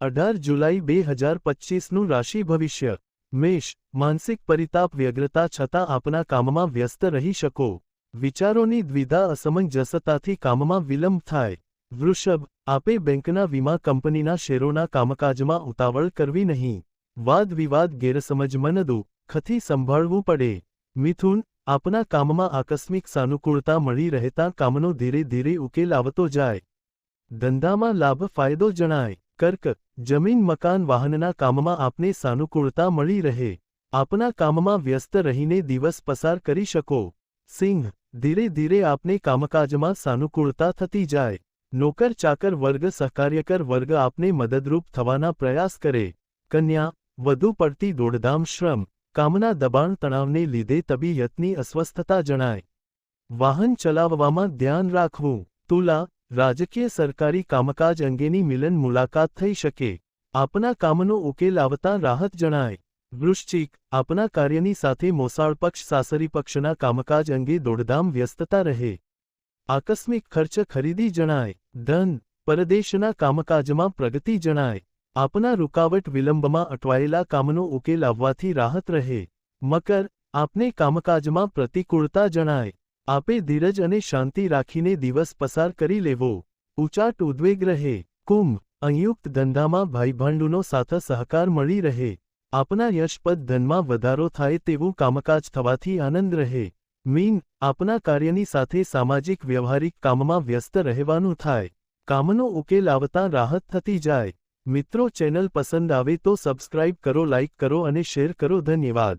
અઢાર જુલાઈ બે હજાર પચીસનું રાશિ ભવિષ્ય. મેષ, માનસિક પરિતાપ વ્યગ્રતા છતાં આપના કામમાં વ્યસ્ત રહી શકો. વિચારોની દ્વિધા અસમંજસતાથી કામમાં વિલંબ થાય. વૃષભ, આપે બેંકના વીમા કંપનીના શેરોના કામકાજમાં ઉતાવળ કરવી નહીં. વાદ વિવાદ ગેરસમજ, મનદુ, ખથી સંભાળવું પડે. મિથુન, આપના કામમાં આકસ્મિક સાનુકૂળતા મળી રહેતા કામનો ધીરે ધીરે ઉકેલ આવતો જાય. ધંધામાં લાભ ફાયદો જણાય. કર્ક, જમીન મકાન વાહનના કામમાં આપને સાનુકૂળતા મળી રહે. આપના કામમાં વ્યસ્ત રહીને દિવસ પસાર કરી શકો. સિંહ, ધીરે ધીરે આપને કામકાજમાં સાનુકૂળતા થતી જાય. નોકર ચાકર વર્ગ સહકાર્યકર વર્ગ આપને મદદરૂપ થવાના પ્રયાસ કરે. કન્યા, વધુ પડતી દોડધામ શ્રમ, કામના દબાણ તણાવને લીધે તબિયતની અસ્વસ્થતા જણાય. વાહન ચલાવવામાં ધ્યાન રાખવું. તુલા રાજકીય સરકારી કામકાજ અંગેની મિલન મુલાકાત થઈ શકે. આપના કામનો ઉકેલ આવતા રાહત જણાય. વૃશ્ચિક, આપના કાર્યની સાથે મોસાળ પક્ષ સાસરી પક્ષના કામકાજ અંગે દોડધામ વ્યસ્તતા રહે. આકસ્મિક ખર્ચ ખરીદી જણાય. ધન, પરદેશના કામકાજમાં પ્રગતિ જણાય. આપના રૂકાવટ વિલંબમાં અટવાયેલા કામનો ઉકેલ આવવાથી રાહત રહે. મકર, આપને કામકાજમાં પ્રતિકૂળતા જણાય. આપે ધીરજ અને શાંતિ રાખીને દિવસ પસાર કરી લેવો. ઉચાટ ઉદ્વેગ રહે કુંભ સંયુક્ત ધંધામાં ભાઈભાંડુનો સાથ સહકાર મળી રહે. આપના યશપદ ધનમાં વધારો થાય તેવું કામકાજ થવાથી આનંદ રહે. મીન, આપના કાર્યની સાથે સામાજિક વ્યવહારિક કામમાં વ્યસ્ત રહેવાનું થાય. કામનો ઉકેલ આવતા રાહત થતી જાય. મિત્રો ચેનલ પસંદ આવે તો સબસ્ક્રાઇબ કરો, લાઇક કરો અને શેર કરો. ધન્યવાદ.